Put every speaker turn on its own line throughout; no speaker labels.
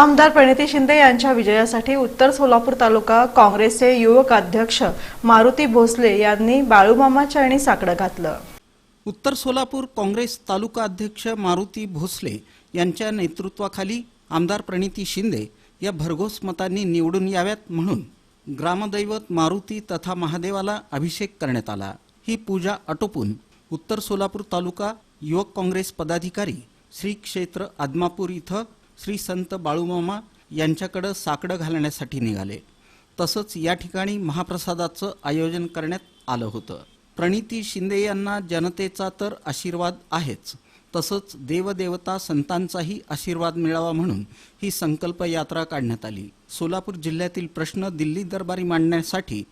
आमदार प्रणिती शिंदे यांच्या विजयासाठी उत्तर सोलापूर तालुका काँग्रेसचे युवक अध्यक्ष मारुती भोसले यांनी बाळूमामाच्या आणि साकडं घातलं.
उत्तर सोलापूर काँग्रेस तालुका अध्यक्ष मारुती भोसले यांच्या नेतृत्वाखाली आमदार प्रणिती शिंदे या भरघोस मतांनी निवडून याव्यात म्हणून ग्रामदैवत मारुती तथा महादेवाला अभिषेक करण्यात आला. ही पूजा आटोपून उत्तर सोलापूर तालुका युवक काँग्रेस पदाधिकारी श्री क्षेत्र आदमापूर इथं श्री संत बाळूमामा यांच्याकडं साकडं घालण्यासाठी निघाले. तसंच या ठिकाणी महाप्रसादाचं आयोजन करण्यात आलं होतं. प्रणिती शिंदे यांना जनतेचा तर आशीर्वाद आहेच. तसंच देवदेवता संतांचाही आशीर्वाद मिळावा म्हणून ही संकल्प यात्रा काढण्यात आली. सोलापूर जिल्ह्यातील प्रश्न दिल्ली दरबारी मांडण्यासाठी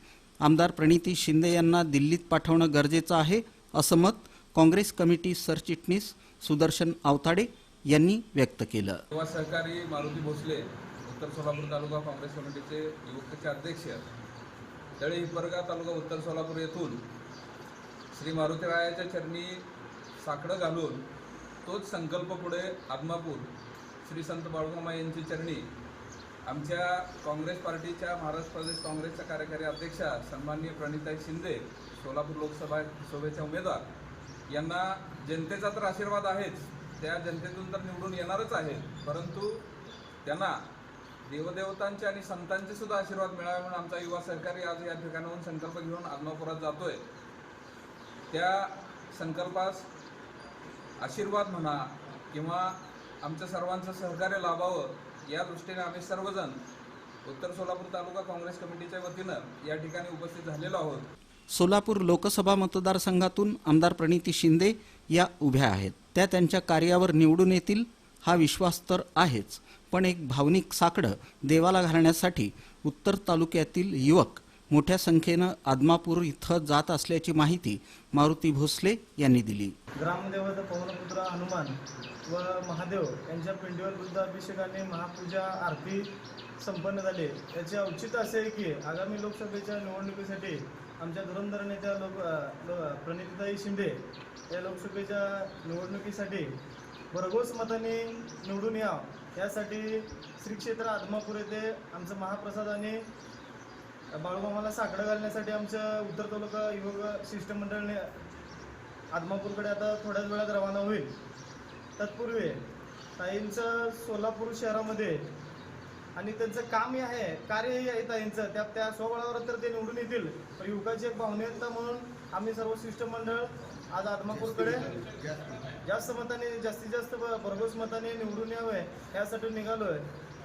आमदार प्रणिती शिंदे यांना दिल्लीत पाठवणं गरजेचं आहे असं मत काँग्रेस कमिटी सरचिटणीस सुदर्शन आवताडे यांनी व्यक्त केलं.
युवा सहकारी मारुती भोसले उत्तर सोलापूर तालुका काँग्रेस कमिटीचे युवकचे अध्यक्ष. तळे हिपरगा तालुका उत्तर सोलापूर येथून श्री मारुतीरायाच्या चरणी साकडं घालून तोच संकल्प पुढे आदमापूर श्री संत बाळगोमा यांची चरणी आमच्या काँग्रेस पार्टीच्या महाराष्ट्र प्रदेश काँग्रेसच्या कार्यकारी अध्यक्षा सन्माननीय प्रणिताई शिंदे सोलापूर लोकसभा सभेच्या उमेदवार यांना जनतेचा तर आशीर्वाद आहेच. त्या जनतेतून तर निवडून येणारच आहे. परंतु त्यांना देवदेवतांचे आणि संतांचे सुद्धा आशीर्वाद मिळावे म्हणून आमचा युवा सहकारी आज या ठिकाणाहून संकल्प घेऊन आदमापुरात जातोय. त्या संकल्पास आशीर्वाद म्हणा किंवा आमच्या सर्वांचं सहकार्य लाभावं या दृष्टीने आम्ही सर्वजण उत्तर सोलापूर तालुका काँग्रेस कमिटीच्या वतीनं या ठिकाणी उपस्थित झालेलो आहोत.
सोलापूर लोकसभा मतदारसंघातून आमदार प्रणिती शिंदे या उभ्या आहेत. त्या त्यांच्या कार्यावर निवडून येतील हा विश्वास तर आहेच. पण एक भावनिक साकडं देवाला घालण्यासाठी उत्तर तालुक्यातील युवक मोठ्या संख्येनं आदमापूर इथं जात असल्याची माहिती मारुती भोसले यांनी दिली.
ग्रामदेवता पवनपुत्र हनुमान व महादेव यांच्या पिंडीवर रुद्राभिषेकाने महापूजा आरती संपन्न झाली. याचे औचित्य असे आहे की आगामी लोकसभेच्या निवडणुकीसाठी आमच्या धुरंधर नेत्या लोक लो- प्रणितीताई शिंदे या लोकसभेच्या निवडणुकीसाठी भरघोस मताने निवडून यावं यासाठी श्री क्षेत्र आदमापूर येथे आमचं महाप्रसाद आणि बाळूमामाला साकडं घालण्यासाठी आमचं उत्तर तालुका युवक शिष्टमंडळने आदमापूरकडे आता थोड्याच वेळात रवाना होईल. तत्पूर्वी ताईंचं सोलापूर शहरामध्ये आणि त्यांचं कामही आहे कार्यही आहे ताईंचं त्या त्या स्वबळावर तर ते निवडून येतील. पण युवकाची एक भावनिकता म्हणून आम्ही सर्व शिष्टमंडळ आज आदमापूरकडे जास्त मताने जास्तीत जास्त भरघोस मताने निवडून यावे यासाठी निघालोय.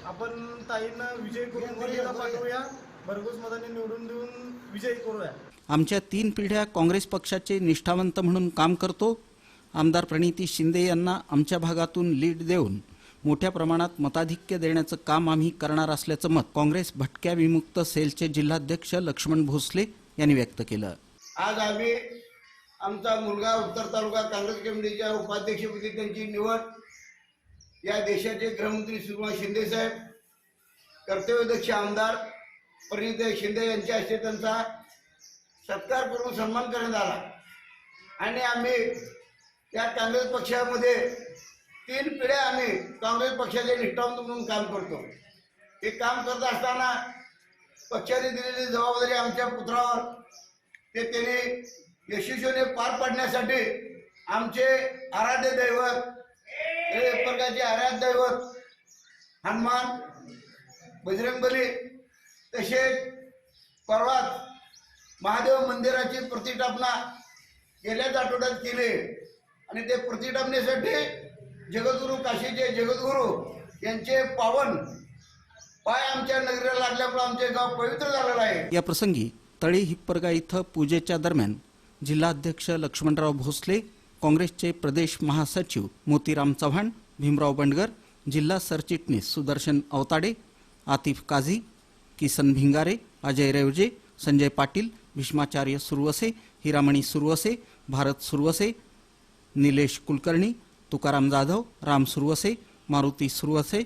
आपण ताईंना विजय करून दिल्लीला पाठवूया. भरघोस मताने निवडून देऊन विजयी करूया.
आमच्या तीन पिढ्या काँग्रेस पक्षाचे निष्ठावंत म्हणून काम करतो. आमदार प्रणिती शिंदे यांना आमच्या भागातून लीड देऊन मोठ्या प्रमाणात मताधिक्य देण्याचं काम आम्ही करणार असल्याचं मत काँग्रेस भटक्या विमुक्त सेलचे जिल्हाध्यक्ष लक्ष्मण भोसले यांनी व्यक्त केलं.
आज आम्ही आमचा मुलगा उत्तर तालुका काँग्रेस कमिटीच्या उपाध्यक्षपदी त्यांची निवड या देशाचे गृहमंत्री सुषमा शिंदे साहेब कर्तव्यदक्ष आमदार परिणित शिंदे यांच्या हस्ते त्यांचा सत्कारपूर्वक सन्मान करण्यात आला. आणि आम्ही या काँग्रेस पक्षामध्ये तीन पिढ्या आम्ही काँग्रेस पक्षाचे निष्ठावंत म्हणून काम करतो. हे काम करत असताना पक्षाने दिलेली जबाबदारी आमच्या पुत्रावर ते त्याने यशस्वीने पार पाडण्यासाठी आमचे आराध्य दैवत एक प्रकारचे आराध्य दैवत हनुमान बजरंगबली तसेच परवाच महादेव मंदिराची प्रतिष्ठापना गेल्याच आठवड्यात केली. आणि ते प्रतिष्ठापनेसाठी जगद्गुरू काशीचे जगद्गुरू यांचे पावन पाय आमच्या नगरीला लागल्यामुळे आमचे गाव पवित्र झालेलं आहे.
या प्रसंगी तळी हिप्परगा इथं पूजेच्या दरम्यान जिल्हाध्यक्ष लक्ष्मणराव भोसले काँग्रेसचे प्रदेश महासचिव मोतीराम चव्हाण भीमराव बंडगर जिल्हा सरचिटणीस सुदर्शन अवताडे आतिफ काझी किसन भिंगारे अजय रेवजे संजय पाटील भीष्माचार्य सुरवसे हिरामणी सुरवसे भारत सुरवसे निलेश कुलकर्णी तुकाराम जाधव राम सुरवसे मारुती सुरवसे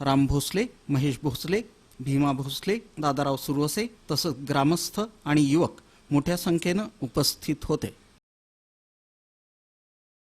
राम भोसले महेश भोसले भीमा भोसले दादाराव सुरवसे तसंच ग्रामस्थ आणि युवक मोठ्या संख्येनं उपस्थित होते.